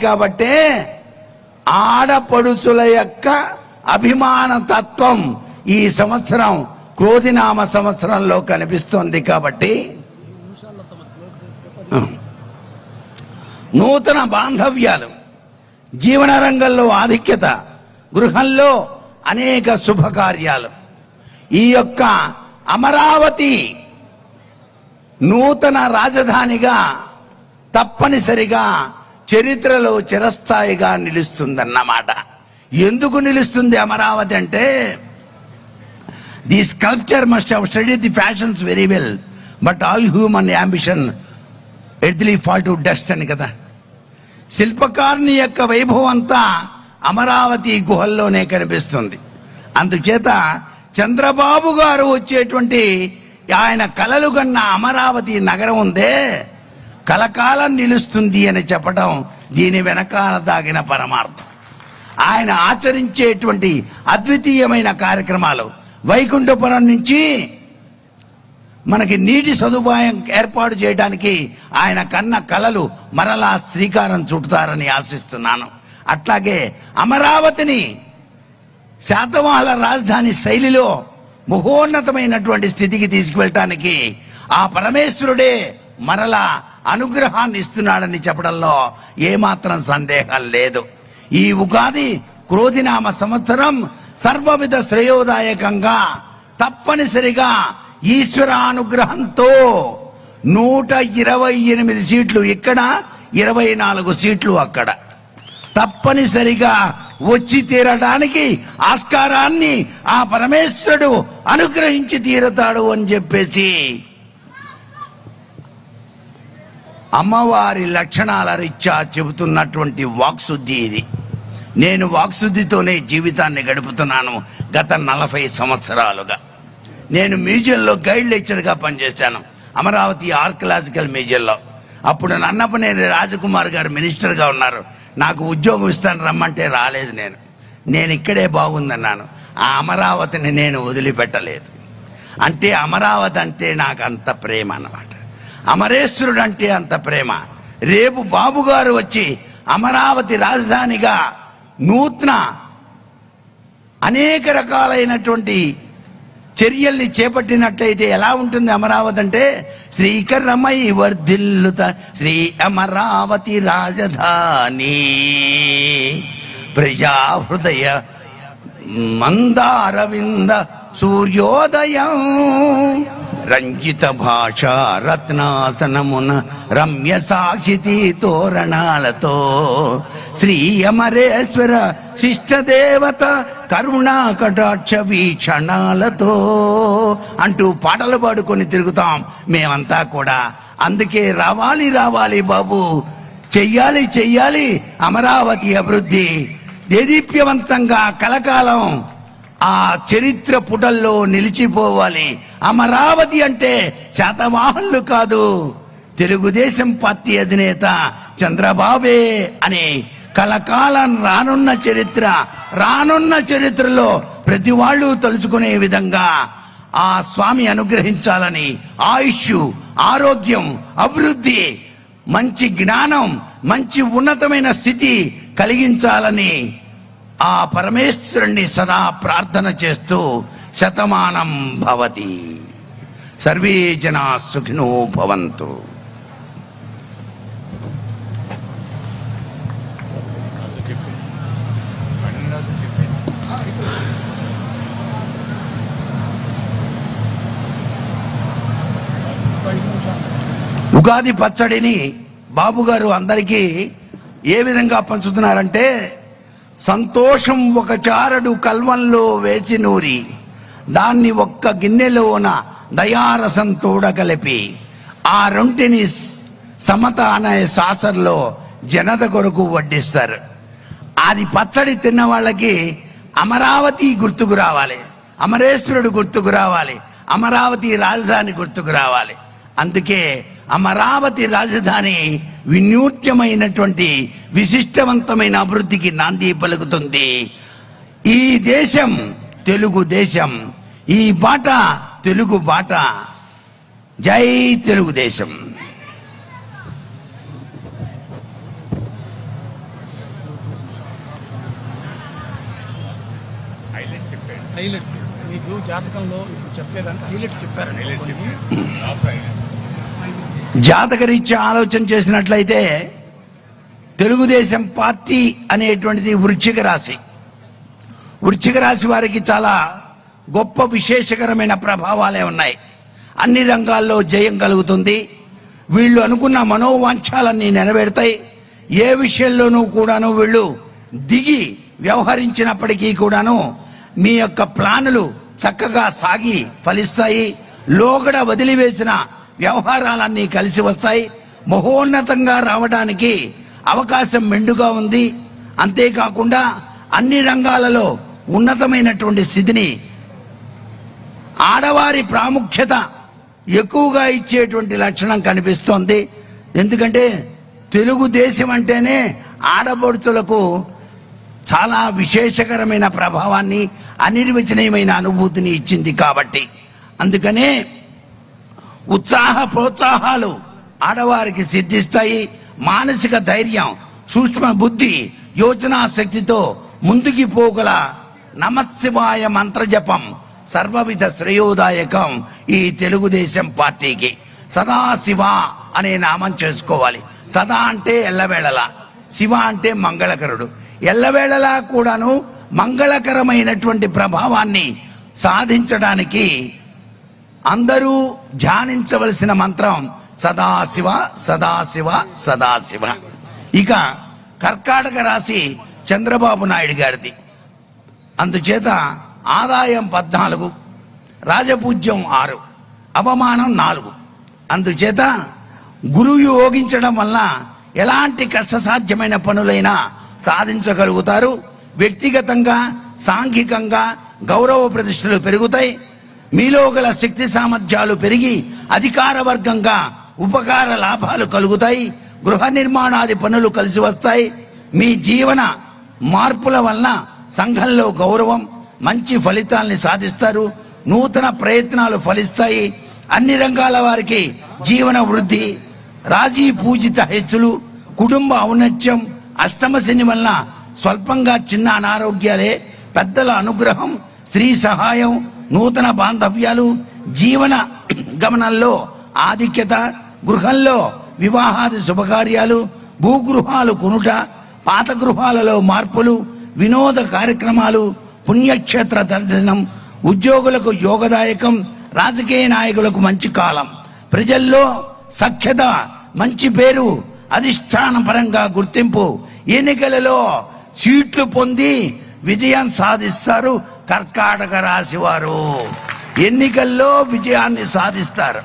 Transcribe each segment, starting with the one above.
కాబట్టే ఆడపడుచుల యొక్క అభిమాన తత్వం ఈ సంవత్సరం క్రోధినామ సంవత్సరంలో కనిపిస్తోంది కాబట్టి నూతన బాంధవ్యాలు జీవన రంగంలో ఆధిక్యత గృహంలో అనేక శుభకార్యాలు. ఈ యొక్క అమరావతి నూతన రాజధానిగా తప్పనిసరిగా చరిత్రలో చిరస్థాయిగా నిలుస్తుందన్నమాట. ఎందుకు నిలుస్తుంది అమరావతి అంటే the sculptor must have study the passions very well but all human ambition ideally fall to dust అని కదా. శిల్పకారుని యొక్క వైభవం అంతా అమరావతి గుహల్లోనే కనిపిస్తుంది. అందుచేత చంద్రబాబు గారు వచ్చేటువంటి ఆయన కలలు కన్న అమరావతి నగరం ఉందే కలకాలం నిలుస్తుంది అని చెప్పడం దీని వెనకాల దాగిన పరమార్థం. ఆయన ఆచరించేటువంటి అద్వితీయమైన కార్యక్రమాలు. వైకుంఠపురం నుంచి మనకి నీటి సదుపాయం ఏర్పాటు చేయడానికి ఆయన కన్న కలలు మరలా శ్రీకారం చుడతారని ఆశిస్తున్నాను. అట్లాగే అమరావతిని శాతవాహన రాజధాని శైలిలో మహోన్నతమైనటువంటి స్థితికి తీసుకువెళ్ళటానికి ఆ పరమేశ్వరుడే మరలా అనుగ్రహాన్ని ఇస్తున్నాడని చెప్పడంలో ఏమాత్రం సందేహం లేదు. ఈ ఉగాది క్రోధినామ సంవత్సరం సర్వవిధ శ్రేయోదాయకంగా తప్పనిసరిగా ఈశ్వరానుగ్రహంతో నూట ఇరవై ఎనిమిది సీట్లు ఇక్కడ ఇరవై నాలుగు సీట్లు అక్కడ. తప్పనిసరిగా వచ్చి తీరడానికి ఆస్కారాన్ని ఆ పరమేశ్వరుడు అనుగ్రహించి తీరతాడు అని చెప్పేసి అమ్మవారి లక్షణాల రీత్యా చెబుతున్నటువంటి వాక్శుద్ధి ఇది. నేను వాక్శుద్ధితోనే జీవితాన్ని గడుపుతున్నాను గత నలభై సంవత్సరాలుగా. నేను మ్యూజియంలో గైడ్ లెక్చర్గా పనిచేశాను అమరావతి ఆర్కలాజికల్ మ్యూజియంలో. అప్పుడు నన్నపనేని రాజకుమార్ గారు మినిస్టర్గా ఉన్నారు. నాకు ఉద్యోగం ఇస్తాను రమ్మంటే రాలేదు నేను. నేను ఇక్కడే బాగుందన్నాను. ఆ అమరావతిని నేను వదిలిపెట్టలేదు. అంటే అమరావతి అంటే నాకు అంత ప్రేమ అన్నమాట. అమరేశ్వరుడు అంటే అంత ప్రేమ. రేపు బాబు గారు వచ్చి అమరావతి రాజధానిగా నూతన అనేక రకాలైనటువంటి చర్యల్ని చేపట్టినట్లయితే ఎలా ఉంటుంది అమరావతి అంటే? శ్రీకరమై వర్ధిల్లుత శ్రీ అమరావతి రాజధాని. ప్రజా హృదయ మందారవింద సూర్యోదయం. రంజిత భాష రత్నాసనమున రమ్య సాక్షితి తోరణాలతో శ్రీ అమరేశ్వర శిష్ట దేవత కరుణా కటాక్ష వీక్షణాలతో అంటూ పాటలు పాడుకొని తిరుగుతాం మేమంతా కూడా. అందుకే రావాలి రావాలి బాబు. చెయ్యాలి చెయ్యాలి అమరావతి అభివృద్ధి. దేదీప్యవంతంగా కలకాలం. ఆ చరిత్ర పుటల్లో నిలిచిపోవాలి. అమరావతి అంటే శాతవాహనులు కాదు. తెలుగుదేశం పార్టీ అధినేత చంద్రబాబే అనే కలకాలం రానున్న చరిత్ర రానున్న చరిత్రలో ప్రతి వాళ్ళు తలుచుకునే విధంగా ఆ స్వామి అనుగ్రహించాలని ఆయుష్ ఆరోగ్యం అభివృద్ధి మంచి జ్ఞానం మంచి ఉన్నతమైన స్థితి కలిగించాలని ఆ పరమేశ్వరుణ్ణి సదా ప్రార్థన చేస్తూ శతమానం భవతి. సర్వే జనా సుఖినో భవంతు. ఉగాది పచ్చడిని బాబు గారు అందరికీ ఏ విధంగా పంచుతున్నారంటే సంతోషం ఒక చారడు కల్వంలో వేచి నూరి దాన్ని ఒక్క గిన్నెలోన దయారసం తోడగలిపి ఆ రొంటిని సమత అనే సాసర్లో జనత కొరకు వడ్డిస్తారు. అది పచ్చడి తిన్న వాళ్ళకి అమరావతి గుర్తుకు రావాలి అమరేశ్వరుడు గుర్తుకు రావాలి అమరావతి రాజధాని గుర్తుకు రావాలి. అందుకే అమరావతి రాజధాని వినూత్యమైనటువంటి విశిష్టవంతమైన అభివృద్ధికి నాంది పలుకుతుంది. ఈ దేశం తెలుగు దేశం. ఈ బాట తెలుగు బాట. జై తెలుగుదేశం హైలైట్స్ మీకు జాతకంలో ఇప్పుడు హైలైట్స్ చెప్పారండి హైలైట్స్ చెప్పారు. జాతకరీత్యా ఆలోచన చేసినట్లయితే తెలుగుదేశం పార్టీ అనేటువంటిది వృశ్చిక రాశి. వృశ్చిక రాశి వారికి చాలా గొప్ప విశేషకరమైన ప్రభావాలే ఉన్నాయి. అన్ని రంగాల్లో జయం కలుగుతుంది. వీళ్ళు అనుకున్న మనోవాంఛాలన్నీ నెరవేరుతాయి. ఏ విషయంలోనూ కూడాను వీళ్ళు దిగి వ్యవహరించినప్పటికీ కూడాను మీ యొక్క ప్లానులు చక్కగా సాగి ఫలిస్తాయి. లోగడ వదిలివేసిన వ్యవహారాలన్నీ కలిసి వస్తాయి. మహోన్నతంగా రావడానికి అవకాశం మెండుగా ఉంది. అంతేకాకుండా అన్ని రంగాలలో ఉన్నతమైనటువంటి స్థితిని ఆడవారి ప్రాముఖ్యత ఎక్కువగా ఇచ్చేటువంటి లక్షణం కనిపిస్తోంది. ఎందుకంటే తెలుగుదేశం అంటేనే ఆడపడుచులకు చాలా విశేషకరమైన ప్రభావాన్ని అనిర్వచనీయమైన అనుభూతిని ఇచ్చింది కాబట్టి. అందుకనే ఉత్సాహ ప్రోత్సాహాలు ఆడవారికి సిద్ధిస్తాయి. మానసిక ధైర్యం సూక్ష్మ బుద్ధి యోచనా శక్తితో ముందుకి పోగల నమశివాయ మంత్రజపం సర్వవిధ శ్రేయోదాయకం ఈ తెలుగుదేశం పార్టీకి. సదాశివ అనే నామం చేసుకోవాలి. సదా అంటే ఎల్లవేళలా. శివ అంటే మంగళకరుడు. ఎల్లవేళలా కూడాను మంగళకరమైనటువంటి ప్రభావాన్ని సాధించడానికి అందరూ ధ్యానించవలసిన మంత్రం సదాశివ సదాశివ సదాశివ. ఇక కర్కాటక రాశి చంద్రబాబు నాయుడు గారిది. అందుచేత ఆదాయం పద్నాలుగు రాజపూజ్యం ఆరు అవమానం నాలుగు. అందుచేత గురువు యోగించడం వల్ల ఎలాంటి కష్టసాధ్యమైన పనులైనా సాధించగలుగుతారు. వ్యక్తిగతంగా సాంఘికంగా గౌరవ ప్రతిష్టలు పెరుగుతాయి. మీలో గల శక్తి సామర్థ్యాలు పెరిగి అధికార వర్గంగా ఉపకార లాభాలు కలుగుతాయి గృహ నిర్మాణాది పనులు కలిసి వస్తాయి. మీ జీవన మార్పుల వలన సంఘంలో గౌరవం మంచి ఫలితాల్ని సాధిస్తారు నూతన ప్రయత్నాలు ఫలిస్తాయి. అన్ని రంగాల వారికి జీవన వృద్ధి రాజీ పూజిత హెచ్చులు కుటుంబ ఔన్నత్యం అష్టమ శని వలన స్వల్పంగా చిన్న అనారోగ్యాలే పెద్దల అనుగ్రహం స్త్రీ సహాయం నూతన బాంధవ్యాలు జీవన గమనంలో ఆధిక్యత గృహంలో వివాహాది శుభకార్యాలు భూగృహాలు కొనుట పాత గృహాలలో మార్పులు వినోద కార్యక్రమాలు పుణ్యక్షేత్ర దర్శనం ఉద్యోగులకు యోగదాయకం రాజకీయ నాయకులకు మంచి కాలం. ప్రజల్లో సఖ్యత మంచి పేరు అధిష్టాన పరంగా గుర్తింపు ఎన్నికలలో సీట్లు పొంది విజయం సాధిస్తారు కర్కాటక రాశి వారు. ఎన్నికల్లో విజయాన్ని సాధిస్తారు.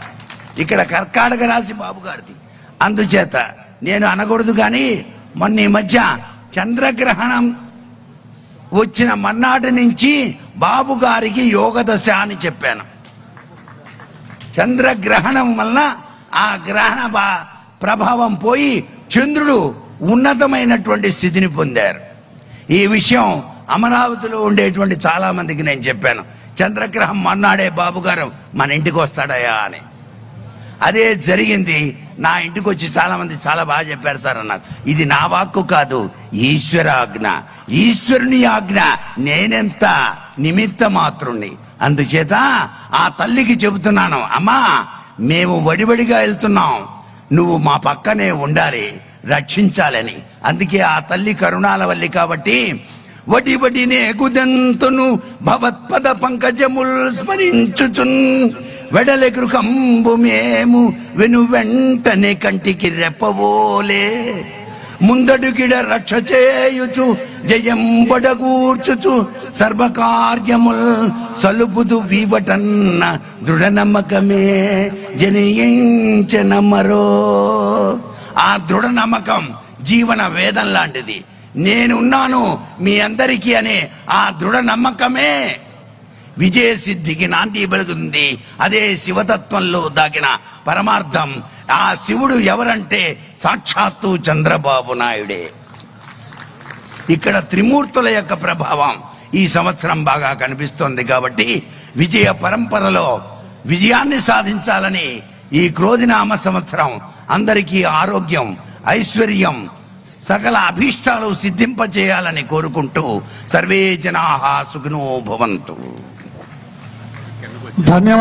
ఇక్కడ కర్కాటక రాశి బాబు గారిది. అందుచేత నేను అనకూడదు కానీ మొన్న ఈ మధ్య చంద్రగ్రహణం వచ్చిన మన్నాటి నుంచి బాబు గారికి యోగ దశ అని చెప్పాను. చంద్రగ్రహణం వలన ఆ గ్రహణ బా- ప్రభావం పోయి చంద్రుడు ఉన్నతమైనటువంటి స్థితిని పొందారు. ఈ విషయం అమరావతిలో ఉండేటువంటి చాలా మందికి నేను చెప్పాను చంద్రగ్రహం మన్నాడే బాబు గారు మన ఇంటికి వస్తాడయా అని. అదే జరిగింది నా ఇంటికి వచ్చి చాలా మంది చాలా బాగా చెప్పారు సార్ అన్నారు. ఇది నా వాక్కు కాదు ఈశ్వర ఆజ్ఞ. ఈశ్వరుని ఆజ్ఞ నేనెంత నిమిత్త మాత్రుణ్ణి. అందుచేత ఆ తల్లికి చెబుతున్నాను అమ్మా మేము వడివడిగా వెళ్తున్నాం. నువ్వు మా పక్కనే ఉండాలి రక్షించాలని. అందుకే ఆ తల్లి కరుణాల వల్లి కాబట్టి వడి వడినే కుదంతును భవత్పద పంకజముల్ స్మరించుచున్. వెడలె గృహంబు మేము వెను వెంటనే కంటికి రెప్పవోలే. ముందడుగిడ రక్ష చేయుచు జయం బడగూర్చుచు సర్వకార్యముల్ సలుపుదు వీవటన్న దృఢ నమ్మకమే జనించనమరో. ఆ దృఢ నమ్మకం జీవన వేదం లాంటిది. నేనున్నాను మీ అందరికీ అనే ఆ దృఢ నమ్మకమే. విజయ సిద్ధికి నాంది పలుకుతుంది అదే శివతత్వంలో దాగిన పరమార్థం. ఆ శివుడు ఎవరంటే సాక్షాత్తు చంద్రబాబు నాయుడే. ఇక్కడ త్రిమూర్తుల యొక్క ప్రభావం ఈ సంవత్సరం బాగా కనిపిస్తోంది కాబట్టి విజయ పరంపరలో విజయాన్ని సాధించాలని ఈ క్రోధినామ సంవత్సరం అందరికీ ఆరోగ్యం ఐశ్వర్యం సకల అభీష్టాలు సిద్ధింపచేయాలని కోరుకుంటూ సర్వే జనా సుఖినో భవంతు. ధన్యవాదాలు.